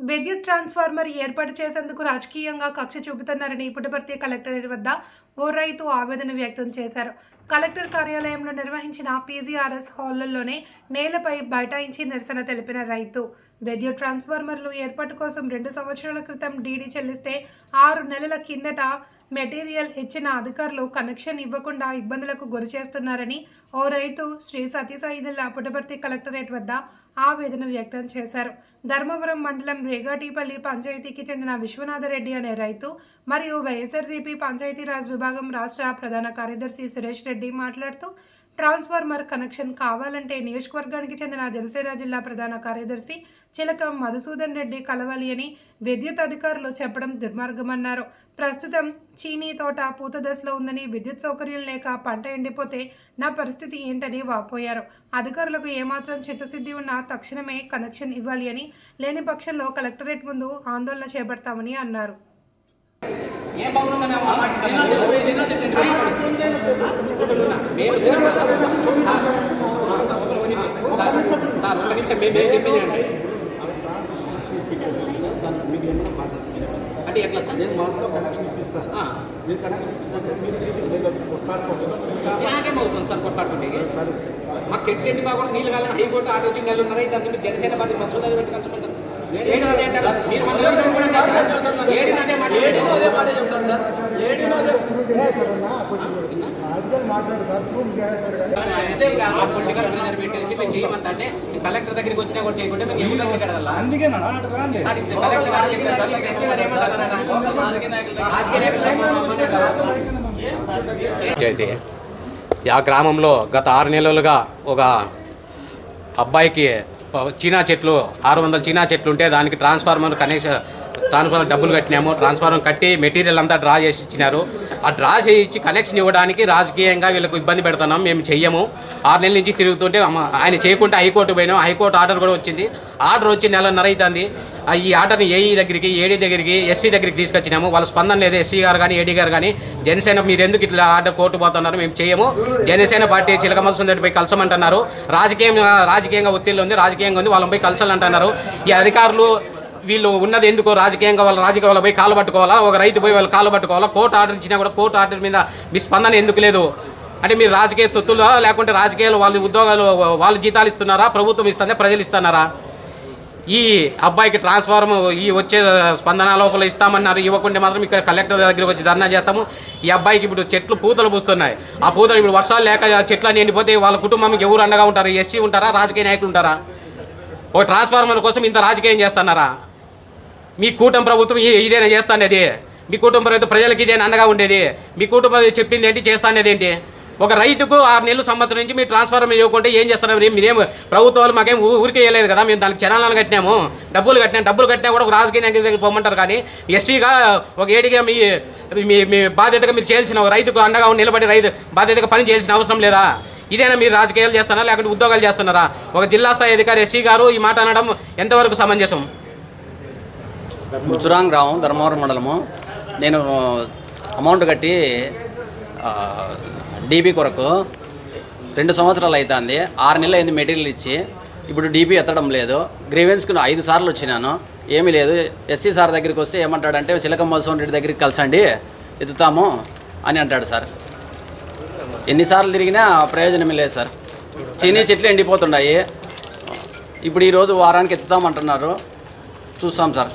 విద్యుత్ ట్రాన్స్ఫార్మర్ ఏర్పాటు చేసేందుకు రాజకీయంగా కక్ష చూపుతున్నారని పుట్టపర్తి కలెక్టరేట్ వద్ద ఓ రైతు ఆవేదన వ్యక్తం చేశారు. కలెక్టర్ కార్యాలయంలో నిర్వహించిన పీజీఆర్ఎస్ హాళ్ళలోనే నేలపై బైఠాయించి నిరసన తెలిపిన రైతు విద్యుత్ ట్రాన్స్ఫార్మర్లు ఏర్పాటు కోసం రెండు సంవత్సరాల క్రితం డీడీ చెల్లిస్తే ఆరు నెలల కిందట మెటీరియల్ ఇచ్చిన అధికారులు కనెక్షన్ ఇవ్వకుండా ఇబ్బందులకు గురి చేస్తున్నారని ఓ రైతు శ్రీ సతీసాయిదిల్లా పుట్టపర్తి కలెక్టరేట్ వద్ద ఆవేదన వ్యక్తం చేశారు. ధర్మవరం మండలం రేగాటిపల్లి పంచాయతీకి చెందిన విశ్వనాథరెడ్డి అనే రైతు మరియు వైఎస్ఆర్సీపీ పంచాయతీరాజ్ విభాగం రాష్ట్ర ప్రధాన కార్యదర్శి సురేష్ రెడ్డి మాట్లాడుతూ ట్రాన్స్ఫార్మర్ కనెక్షన్ కావాలంటే నియోజకవర్గానికి చెందిన జనసేన జిల్లా ప్రధాన కార్యదర్శి చిలకం మధుసూదన్ రెడ్డి కలవాలి అని విద్యుత్ అధికారులు చెప్పడం దుర్మార్గమన్నారు. ప్రస్తుతం చీనీ తోట పూత దశలో ఉందని విద్యుత్ సౌకర్యం లేక పంట ఎండిపోతే నా పరిస్థితి ఏంటని వాపోయారు. అధికారులకు ఏమాత్రం చిత్తశుద్ధి ఉన్నా తక్షణమే కనెక్షన్ ఇవ్వాలి అని లేని పక్షంలో కలెక్టరేట్ ముందు ఆందోళన చేపడతామని అన్నారు ఏం బాగుందో మేము మాట్లాడుతున్నాం. మేము సినిమా- సార్, సార్, నిమిషం. మేము ఏం చెప్పింది మీకు ఏమైనా బాధ్యత అంటే ఎట్లా సార్ నేను కనెక్షన్ ఇప్పిస్తాను మీరు కనెక్షన్ ఇచ్చినాక మీరు తిరిగి సార్ కొట్లాడుకుంటే మాకు చెట్లు ఎండి బాగా నీళ్ళు కాలని హైకోర్టు ఆటో వచ్చి నెలలు ఉన్నాయి జనసేన పార్టీ మాకు కలుసుకుంటారు చేయమంటే కలెక్టర్ దగ్గరికి వచ్చినా కూడా చేయకుంటే? అందుకే మీకు అయితే ఆ గ్రామంలో గత ఆరు నెలలుగా ఒక అబ్బాయికి చీనా చెట్లు ఆరు వందల చీనా చెట్లు ఉంటే దానికి ట్రాన్స్ఫార్మర్ కనెక్షన్ ట్రాన్స్ఫార్మర్ డబ్బులు కట్టినాము. ట్రాన్స్ఫార్మర్ కట్టి మెటీరియల్ అంతా డ్రా చేసి ఇచ్చినారు. ఆ డ్రా చేసి ఇచ్చి కనెక్షన్ ఇవ్వడానికి రాజకీయంగా వీళ్ళకు ఇబ్బంది పెడుతున్నాం. మేము చెయ్యము. ఆరు నెలల నుంచి తిరుగుతుంటే ఆయన చేయకుంటే హైకోర్టు పోయినాం. హైకోర్టు ఆర్డర్ కూడా వచ్చింది. ఆర్డర్ వచ్చి నెలన్నర అవుతుంది ఆ ఈ ఆర్డర్ని ఏఈ దగ్గరికి ఏడీ దగ్గరికి ఎస్సీ దగ్గరికి తీసుకొచ్చినాము. వాళ్ళ స్పందన లేదు. ఎస్సీ గారు కానీ ఏడీ గారు కానీ జనసేన మీరు ఎందుకు ఇట్లా ఆర్డర్ కోర్టు పోతున్నారు? మేము చేయము జనసేన పార్టీ చిలకమల సుందరి పోయి కలసమంటున్నారు. రాజకీయం రాజకీయంగా ఒత్తిళ్ళు ఉంది. రాజకీయంగా ఉంది. వాళ్ళని పోయి కలసాలంటున్నారు. ఈ అధికారులు వీళ్ళు ఉన్నది ఎందుకో రాజకీయంగా వాళ్ళ రాజకీయాలు పోయి కాలు పట్టుకోవాలా? ఒక రైతు పోయి వాళ్ళు కాలు పట్టుకోవాలా? కోర్టు ఆర్డర్ ఇచ్చినా కూడా కోర్టు ఆర్డర్ మీద మీ స్పందన ఎందుకు లేదు? అంటే మీరు రాజకీయ తొత్తులా లేకుంటే రాజకీయాలు వాళ్ళ ఉద్యోగాలు వాళ్ళు జీతాలు ఇస్తున్నారా? ప్రభుత్వం ఇస్తుందా? ప్రజలు ఇస్తున్నారా? ఈ అబ్బాయికి ట్రాన్స్ఫార్మ్ ఈ వచ్చే స్పందన లోపల ఇస్తామన్నారు. ఇవ్వకుంటే మాత్రం ఇక్కడ కలెక్టర్ దగ్గరికి వచ్చి ధర్నా చేస్తాము. ఈ అబ్బాయికి ఇప్పుడు చెట్లు పూతలు పూస్తున్నాయి. ఆ పూతలు ఇప్పుడు వర్షాలు లేక చెట్లు ఎండిపోతే వాళ్ళ కుటుంబానికి ఎవరు అండగా ఉంటారు? ఎస్సీ ఉంటారా? రాజకీయ నాయకులు ఉంటారా? ఓ ట్రాన్స్ఫార్మర్ కోసం ఇంత రాజకీయం చేస్తున్నారా? మీ కూటమి ప్రభుత్వం ఇదేనా చేస్తానేది మీ కుటుంబ ప్రభుత్వం ప్రజలకు ఇదేనా అండగా ఉండేది? మీ కుటుంబం చెప్పింది ఏంటి చేస్తానేది ఏంటి? ఒక రైతుకు ఆరు నెలలు సంవత్సరం నుంచి మీరు ట్రాన్స్ఫార్మర్ ఇవ్వకుంటే ఏం చేస్తున్నారు? మీరేం ప్రభుత్వాలు మాకేం ఊరికే వేయలేదు కదా? మేము దానికి చనాలను కట్టినాము డబ్బులు కట్టినాము డబ్బులు కట్టినా కూడా ఒక రాజకీయ నాయకుడి దగ్గర పోమంటారు కానీ ఎస్సీగా ఒక ఏడిగా మీ మీ మీ బాధ్యతగా మీరు చేయాల్సిన ఒక రైతుకు అండగా నిలబడి రైతు బాధ్యతగా పని చేయాల్సిన అవసరం లేదా? ఇదేనా మీరు రాజకీయాలు చేస్తున్నారా? లేకుంటే ఉద్యోగాలు చేస్తున్నారా? ఒక జిల్లా స్థాయి అధికారి ఎస్సీ గారు ఈ మాట అనడం ఎంతవరకు సమంజసం? ముచ్చురాంగ్ గ్రామం ధర్మవరం మండలము. నేను అమౌంట్ కట్టి డీబీ కొరకు రెండు సంవత్సరాలు అవుతుంది ఆరు నెలలు అయింది మెటీరియల్ ఇచ్చి. ఇప్పుడు డీబీ ఎత్తడం లేదు. గ్రీవెన్స్కి ఐదు సార్లు వచ్చినాను. ఏమీ లేదు. ఎస్సీ సార్ దగ్గరికి వస్తే ఏమంటాడంటే చిలకమ్మ మధుసూన్ రెడ్డి దగ్గరికి కలిసండి ఎత్తుతాము అని అంటాడు సార్. ఎన్నిసార్లు తిరిగినా ప్రయోజనమే లేదు సార్. చీనీ చెట్లు ఎండిపోతున్నాయి. ఇప్పుడు ఈరోజు వారానికి ఎత్తుతామంటున్నారు. చూస్తాం సార్.